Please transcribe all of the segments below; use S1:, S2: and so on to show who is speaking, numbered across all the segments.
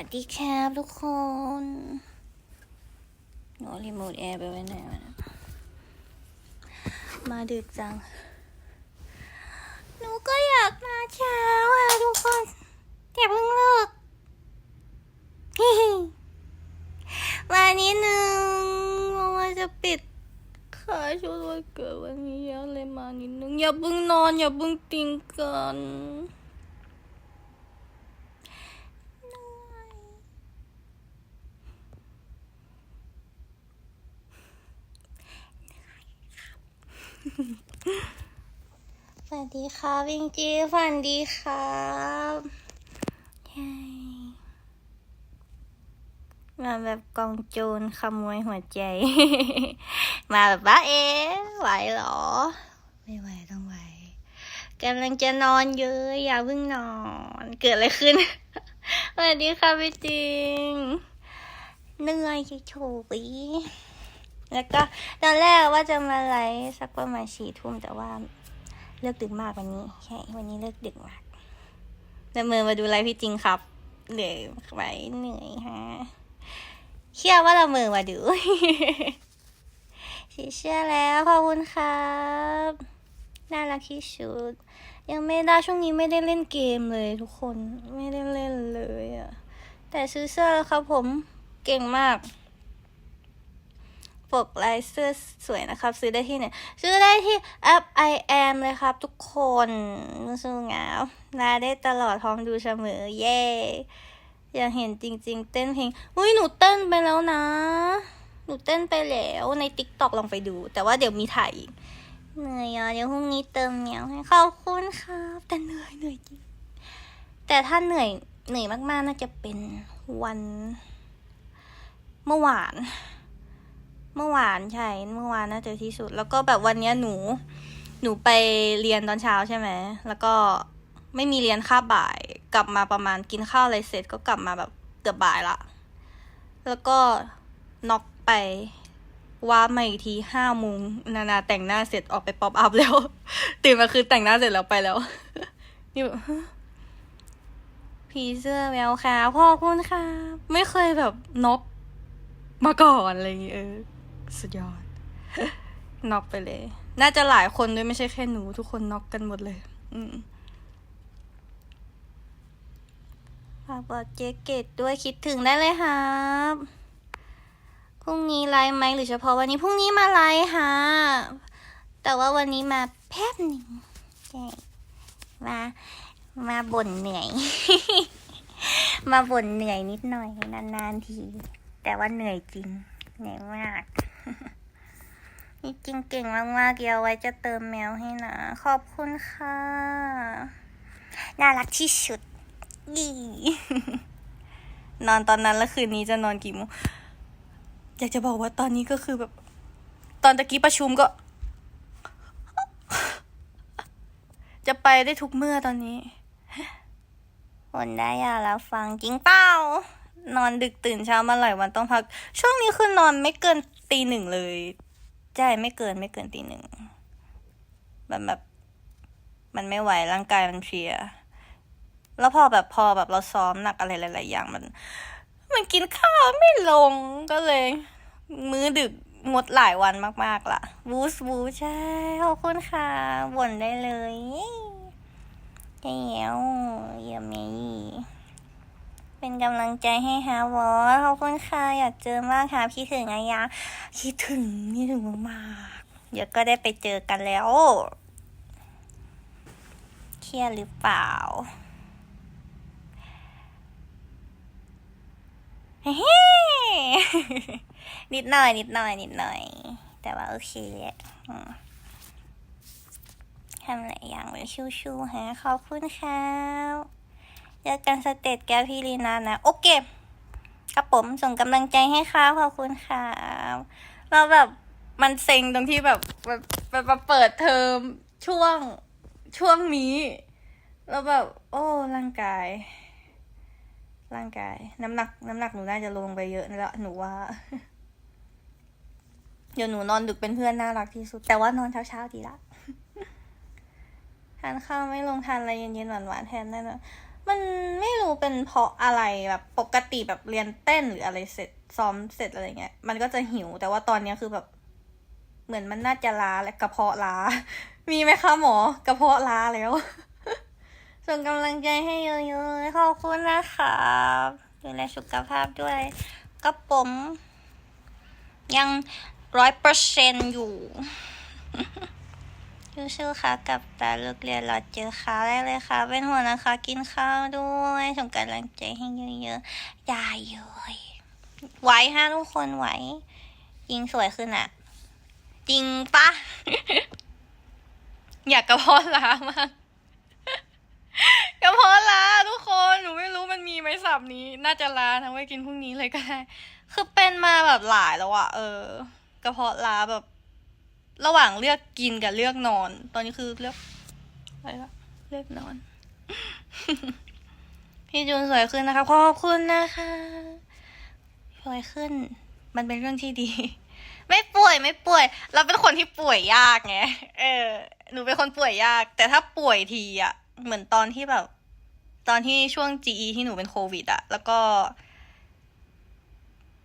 S1: สวัสดีครับทุกคนหนูรีโมทแอร์ไปไว้ไหนวะเนี่ยมาดึกจัง หนูก็อยากมาเช้าอะทุกคนอย่เพิ่งเลิกมานิดนึงเพราะว่าจะปิดขายชุดวันเกิดวันนี้แล้วเลยมานิดนึง อย่าเพิ่งนอน อย่าเพิ่งติงกัน ส วัสดีครับวิงจีฝันดีครับมาแบบกองโจรขโมยหัวใจ มาแบบว่าเอ๊ะไหวหรอ ไม่ไหวต้องไหวกำลังจะนอนเยอะอย่าเพิ่งนอน เกิดอะไรขึ้น สวัสดีค่ะพี่จริงเหนื่อยโฉยๆแล้วก็ตอนแรกว่าจะมาไลฟ์สักประมาณสี่ทุ่มแต่ว่า เลิกดึกมากวันนี้ใช่วันนี้เลิกดึกมากแต่มือมาดูไลฟ์พี่จริงครับเหนื่อยไหวเหนื่อยฮะเชื่อว่าเรามือมาดูสีเชื่อแล้วขอบคุณครับ น่ารักที่สุด ยังไม่ได้ช่วงนี้ไม่ได้เล่นเกมเลยทุกคนไม่ได้เล่นเลยอะแต่ซื้อเสื้อครับผมเก่งมาก ปกลายเสื้อสวยนะครับ ซื้อได้ที่ไหนซื้อได้ที่แอป I am เลยครับ ทุกคนสู้งามนาได้ตลอดพร้อมดูเสมอ เย่อยากเห็นจริง ๆ เต้นเพลงอุ้ยหนูเต้นไปแล้วนะ หนูเต้นไปแล้วใน t ิ k t o k ลองไปดู แต่ว่าเดี๋ยวมีถ่ายอีกเหนื่อยอะเดี๋ยวพรุ่งนี้เติมเหมียวให้ขอบคุณครับ แต่เหนื่อยเหนื่อยจริงแต่ถ้าเหนื่อยเหนื่อยมากๆน่าจะเป็นวันเมื่อวาน เมื่อวานใช่เมื่อวานน่าจะที่สุด แล้วก็แบบวันนี้หนู หนูไปเรียนตอนเช้าใช่ไหมแล้วก็ไม่มีเรียนค่าบ่าย กลับมาประมาณกินข้าวอะไรเสร็จก็กลับมาแบบเกือบบ่ายละแล้วก็น็อกไปว่ามาอีกทีห้าโมงนานาแต่งหน้าเสร็จออกไปป๊อปอัพแล้ว ตื่นมาคือแต่งหน้าเสร็จแล้วไปแล้วนี่แบบผีเสื้อแมวขาวพ่อคุณค่ะ ไม่เคยแบบน็อกมาก่อนอะไรอย่างเงี้ยเออ สุดยอดน็อกไปเลย น่าจะหลายคนด้วยไม่ใช่แค่หนู ทุกคนน็อกกันหมดเลย อืมฝากบอกเจ๊เกตด้วยคิดถึงได้เลยครับพรุ่งนี้ไลฟ์ไหมหรือเฉพาะวันนี้พรุ่งนี้มาไลฟ์ฮะแต่ว่าวันนี้มาแป๊บหนึ่งใช่มามาบ่นเหนื่อย มาบ่นเหนื่อยนิดหน่อยนานๆที แต่ว่าเหนื่อยจริงเหนื่อยมาก นี่จริงเก่งมากๆเดี๋ยวไว้จะเติมแมวให้นะ ขอบคุณค่ะ น่ารักที่สุดดีนอนตอนนั้นแล้วคืนนี้จะนอนกี่โมง อยากจะบอกว่าตอนนี้ก็คือแบบ ตอนตะกี้ประชุมก็ จะไปได้ทุกเมื่อตอนนี้คนได้ยาแล้วฟังจริงเปล่านอนดึกตื่นเช้ามาหลายวันต้องพัก ช่วงนี้คือนอนไม่เกิน ตีหนึ่งเลยใช่ไม่เกินไม่เกินตีหนึ่งแบบแบบ มันไม่ไหวร่างกายมันเพลีย แล้วพอแบบพอแบบเราซ้อมหนักอะไรหลาย ๆ อย่างมัน มันกินข้าวไม่ลงก็เลย มื้อดึกงดหลายวันมาก ๆ ล่ะบูสบูใช่ขอบคุณค่ะบ่นได้เลยเจ๋วเยี่ยมมี เป็นกำลังใจให้ฮาวอขอบคุณค่ะอยากเจอมากค่ะพี่ถึงอายาคิดถึงนี่ถึงมากเดี๋ยวก็ได้ไปเจอกันแล้ว เครียดหรือเปล่าเฮ้นิดหน่อยนิดหน่อยนิดหน่อย แต่ว่าโอเคทำหลายอย่างเลยชูๆฮะขอบคุณครับ เจอกันสเตจแกพี่ลีนานะ โอเคครับผมส่งกำลังใจให้ครับขอบคุณครับเราแบบมันเซ็งตรงที่แบบแบบแบบเปิดเทอมช่วงช่วงนี้ แล้วแบบ โอ้ร่างกาย ร่างกาย น้ำหนัก น้ำหนักหนูน่าจะลงไปเยอะแล้วหนูว่า เดี๋ยวหนูนอนดึกเป็นเพื่อนน่ารักที่สุด แต่ว่านอนเช้าๆดีละทานข้าวไม่ลงทานอะไรเย็นๆหวานๆแทนได้นะ มันไม่รู้เป็นเพราะอะไรแบบปกติแบบเรียนเต้นหรืออะไรเสร็จซ้อมเสร็จอะไรเงี้ย มันก็จะหิว แต่ว่าตอนเนี้ยคือแบบ เหมือนมันน่าจะล้าและกระเพาะล้า มีไหมคะหมอกระเพาะล้าแล้ว ส่งกำลังใจให้เยอะๆขอบคุณนะครับดูแลสุขภาพด้วยกระผม ยังร้อยเปอร์เซนอยู่ สู้ๆค่ะกับตาลิกเรียนเราเจอค่ะได้เลยค่ะ เป็นหัวงนะคะ กินข้าวด้วยส่งกำลังใจให้เยอะๆได้เลยไหวฮะทุกคนไหวยิงสวยขึ้นอะจริงปะอยากกระเพาะล้ามากกระเพาะล้าทุกคนหนูไม่รู้มันมีไหมสับนี้ น่าจะล้านะไว้กินพรุ่งนี้เลยก็ได้คือเป็นมาแบบหลายแล้วอะเออกระเพาะล้าแบบ ระหว่างเลือกกินกับเลือกนอน ตอนนี้คือเลือกอะไรละเลือกนอน พี่จูนสวยขึ้นนะคะขอบคุณนะคะสวยขึ้น มันเป็นเรื่องที่ดี ไม่ป่วยไม่ป่วย เราเป็นคนที่ป่วยยากไงเออหนูเป็นคนป่วยยาก แต่ถ้าป่วยทีอะเหมือนตอนที่แบบ ตอนที่ช่วง GE ที่หนูเป็นโควิดอะแล้วก็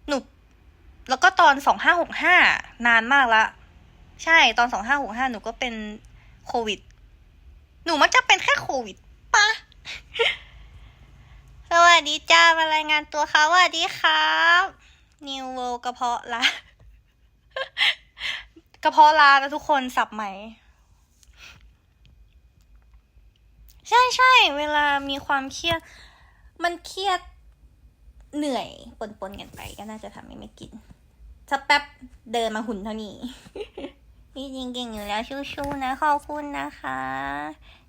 S1: หนู แล้วก็ตอนสองห้าหกห้านานมากละ ใช่ตอนสองห้าหกห้าหนูก็เป็นโควิด หนูมักจะเป็นแค่โควิดปะสวัสดีจ้ามารายงานตัวค่ะสวัสดีครับนิวโวกระเพาะลากระเพาะลานะทุกคนสับไหมใช่ใช่เวลามีความเครียด มันเครียดเหนื่อยปนๆกันไปก็น่าจะทำให้ไม่กินสักแป๊บเดินมาหุ่นเท่านี้ พี่จริงเก่งอยู่แล้วชู้ๆนะขอบคุณนะคะ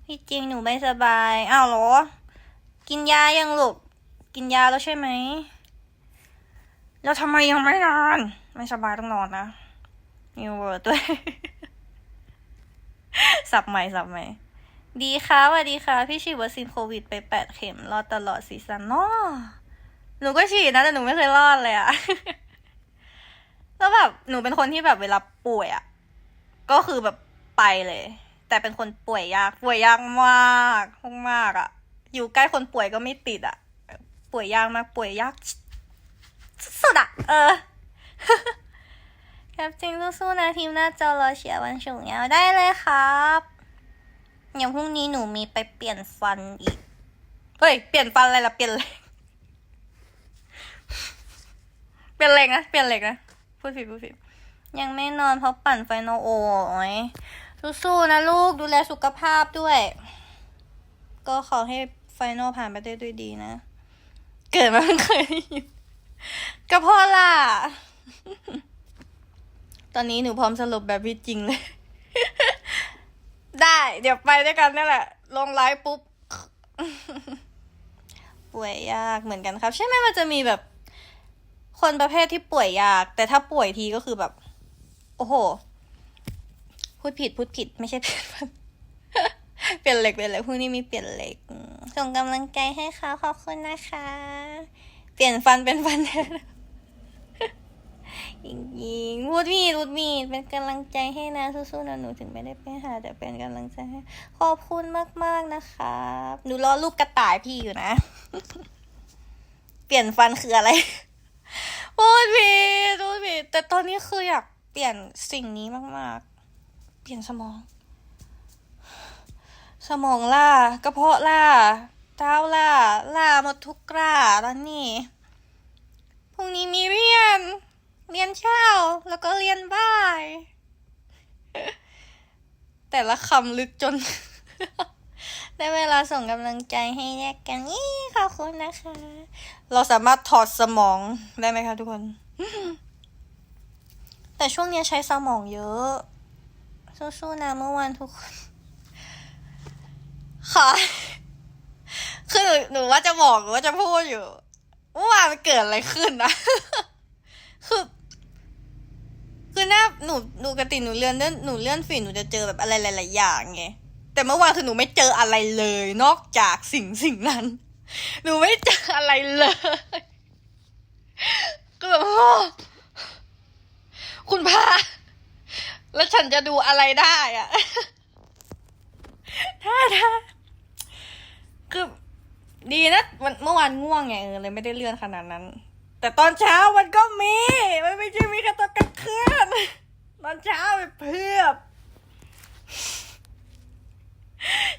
S1: พี่จริงหนูไม่สบายอ้าวเหรอ กินยายังหลูกกินยาแล้วใช่ไหมแล้วทำไมยังไม่นอน ไม่สบายต้องนอนนะนิวเวิร์ดด้วยสับใหม่สับใหม่ดีค่ะสวัสดีค่ะ พี่ฉีดวัคซีนโควิดไปแปดเข็ม รอดตลอดซีซั่นเนาะหนูก็ฉีดนะ แต่หนูไม่เคยรอดเลยอะแล้วแบบหนูเป็นคนที่แบบเวลาป่วยอะ ก็คือแบบไปเลย แต่เป็นคนป่วยยาก ป่วยยากมากมากอะอยู่ใกล้คนป่วยก็ไม่ติดอะป่วยยากมากป่วยยากสุดอะเออครับจริงสู้ๆนะทีมหน้าจอรอเชียร์วันศุกร์นี้ได้เลยครับอย่างพรุ่งนี้หนูมีไปเปลี่ยนฟันอีก เฮ้ย เปลี่ยนฟันอะไรล่ะ เปลี่ยนเหล็กเปลี่ยนเหล็กนะ เปลี่ยนเหล็กนะ พูดผิดพูดผิด ยังไม่นอนเพราะปั่นไฟนอลโอ้ยสู้ๆนะลูกดูแลสุขภาพด้วย ก็ขอให้ไฟนอลผ่านไปได้ด้วยดีนะ เกิดมาเพิ่งเคยได้ยินก็เพาะล่ะ ตอนนี้หนูพร้อมสรุปแบบพี่จริงเลย ได้ เดี๋ยวไปด้วยกันนี่แหละ ลงไลฟ์ปุ๊บ ป่วยยากเหมือนกันครับ ใช่ไหมมันจะมีแบบ คนประเภทที่ป่วยยาก แต่ถ้าป่วยทีก็คือแบบ โอ้โห พูดผิดพูดผิด ไม่ใช่เปลี่ยนฟันเปลี่ยนเหล็กเปลี่ยนเหล็กพรุ่งนี้มีเปลี่ยนเหล็ก ส่งกำลังใจให้เขาขอบคุณนะคะ เปลี่ยนฟันเป็นฟันแท้จริงพูดมีดพูดมีดเป็นกำลังใจให้นะสู้ๆนะหนูถึงไม่ได้ไปหาแต่เป็นกำลังใจให้ ขอบคุณมากๆนะคะหนูรอลูกกระต่ายพี่อยู่นะ เปลี่ยนฟันคืออะไรพูดผิดพูดผิดแต่ตอนนี้คืออยาก เปลี่ยนสิ่งนี้มาก ๆ เปลี่ยนสมอง สมองล่ากระเพาะล่าเท้าล่าล่าหมดทุกกล้าตอนนี้พรุ่งนี้มีเรียน เรียนเช้าแล้วก็เรียนบ่าย แต่ละคำลึกจน ได้เวลาส่งกำลังใจให้แยกกันนี่ขอบคุณนะคะ เราสามารถถอดสมองได้ไหมคะทุกคน แต่ช่วงนี้ใช้สมองเยอะสู้ๆนะเมื่อวานทุกคนค่ะคือหนูหนูว่าจะบอกหรือว่าจะพูดอยู่เมื่อวานมันเกิดอะไรขึ้นนะคือคือหน้าหนูหนูปกติหนูเลื่อนเลื่อนหนูเลื่อนฟีหนูจะเจอแบบอะไรหลายๆอย่างไงแต่เมื่อวานคือหนูไม่เจออะไรเลย นอกจากสิ่งสิ่งนั้น หนูไม่เจออะไรเลยก็แบบ คุณพาแล้วฉันจะดูอะไรได้อะถ้าถ้าคือดีนะมันเมื่อวานง่วงไงเออเลยไม่ได้เลื่อนขนาดนั้น แต่ตอนเช้ามันก็มีมันไม่ใช่มีแค่ตอนกลางคืนตอนเช้าไปเพียบ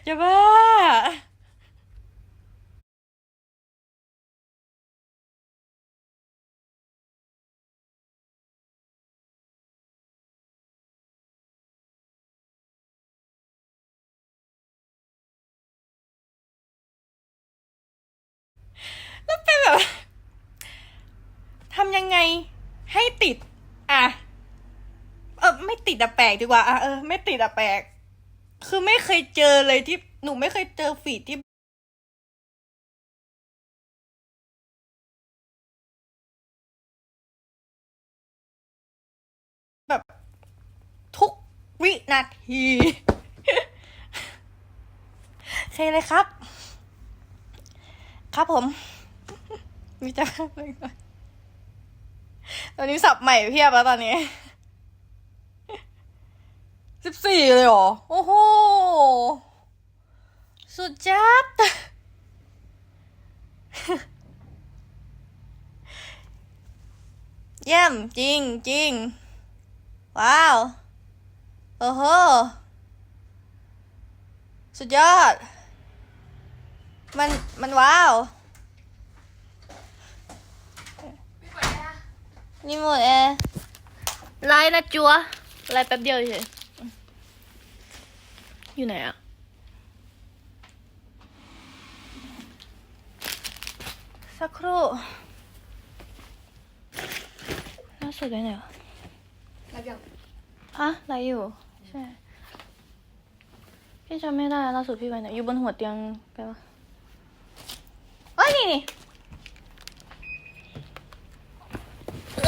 S1: จะบ้า แล้วเป็นแบบทำยังไงให้ติด อะ เออไม่ติ ดอะแปลกดีกว่าอะเออไม่ติดอะแปลก คือไม่เคยเจอเลยที่หนูไม่เคยเจอฟีดที่แบบทุกวินาทีโอเคเลยครับ ครับผม มีจะเลยก่อนตอนนี้สับใหม่เพียบแล้วตอนนี้ สิบสี่เลยเหรอ โอ้โห สุดจัดเยี่ยมจริงจริงว้าว โอ้โห สุดยอด มัน มันว้าว นี่หมดแอร์ไลน์นะจัวไลน์แป๊บเดียวเฉย อยู่ไหนอะสักครู่ล่าสุดไปไหนวะ
S2: แล้วยัง
S1: ฮะไลฟ์อยู่ ใช่ พี่จำไม่ได้ล่าสุดพี่ไปไหนอยู่บนหัวเตียงไปวะเอ้ยนี่นี่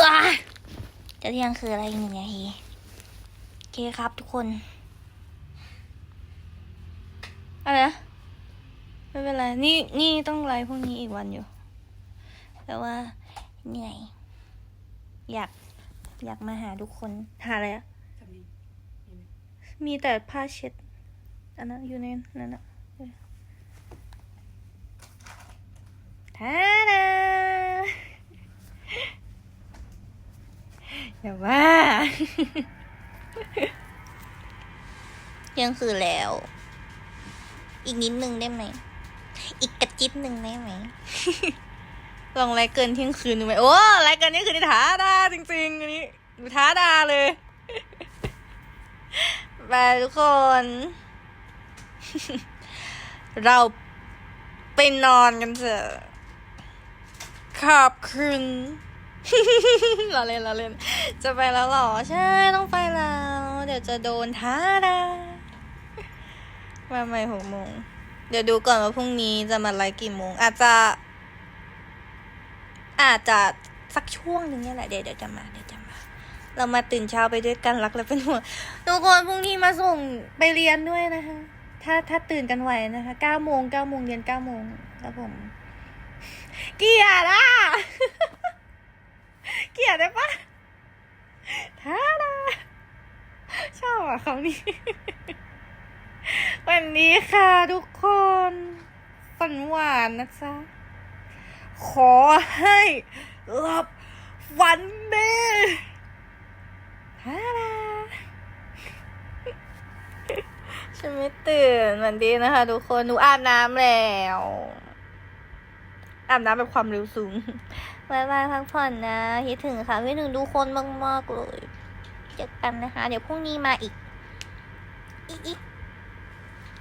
S1: อ้าจะเที่ยงคืออะไรอีกหนึ่งนาทีโอเคครับทุกคน อะไรนะไม่เป็นไร นี่นี่ต้องไลฟ์พรุ่งนี้อีกวันอยู่ แต่ว่าเหนื่อย อยากอยากมาหาทุกคน หาอะไรอะ
S2: มี
S1: แต่ผ้าเช็ด อันนั้นอยู่ในนั้นอะเออทาดาอย่าว่า ยังคือแล้ว อีกนิดนึงได้ไหม อีกกระจิบหนึ่งได้ไหม ลองไลฟ์เกินเที่ยงคืนดูไหมโอ้ไลฟ์เกินเที่ยงคืนท้าดาจริงๆอันนี้ท้าดาเลยไปทุกคน เราไปนอนกันเถอะขอบคุณเราเล่นเราเล่น จะไปแล้วหรอ ใช่ ต้องไปแล้ว เดี๋ยวจะโดนท้าดา มาใหม่หกโมง เดี๋ยวดูก่อนว่าพรุ่งนี้จะมาไลฟ์กี่โมง อาจจะ อาจจะสักช่วงหนึ่งเนี่ยแหละเดี๋ยวเดี๋ยวจะมาเดี๋ยวจะมา เรามาตื่นเช้าไปด้วยกันรักและเป็นห่วงทุกคนพรุ่งนี้มาส่งไปเรียนด้วยนะคะ ถ้าถ้าตื่นกันไหวนะคะเก้าโมงเก้าโมงเรียนเก้าโมงครับผม เกลียดอะเกลียดได้ปะท้าดาชอบอะเขานี่ วันนี้ค่ะทุกคนฝันหวานนะจ๊ะ ขอให้หลับฝันดีฮ่าดาฉันไม่ตื่นวันดีนะคะทุกคน หนูอาบน้ำแล้ว อาบน้ำแบบความเร็วสูงบายบายพักผ่อนนะคิดถึงค่ะคิดถึงทุกคนมาก ๆ เลย เจอกันนะคะ เดี๋ยวพรุ่งนี้มาอีก อีก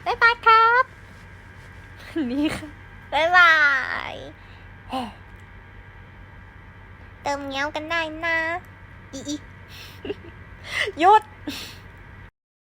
S1: บายบายครับ นี่ค่ะบายบายเฮ้เติมเงี้ยวกันได้นะ อีอีหยุด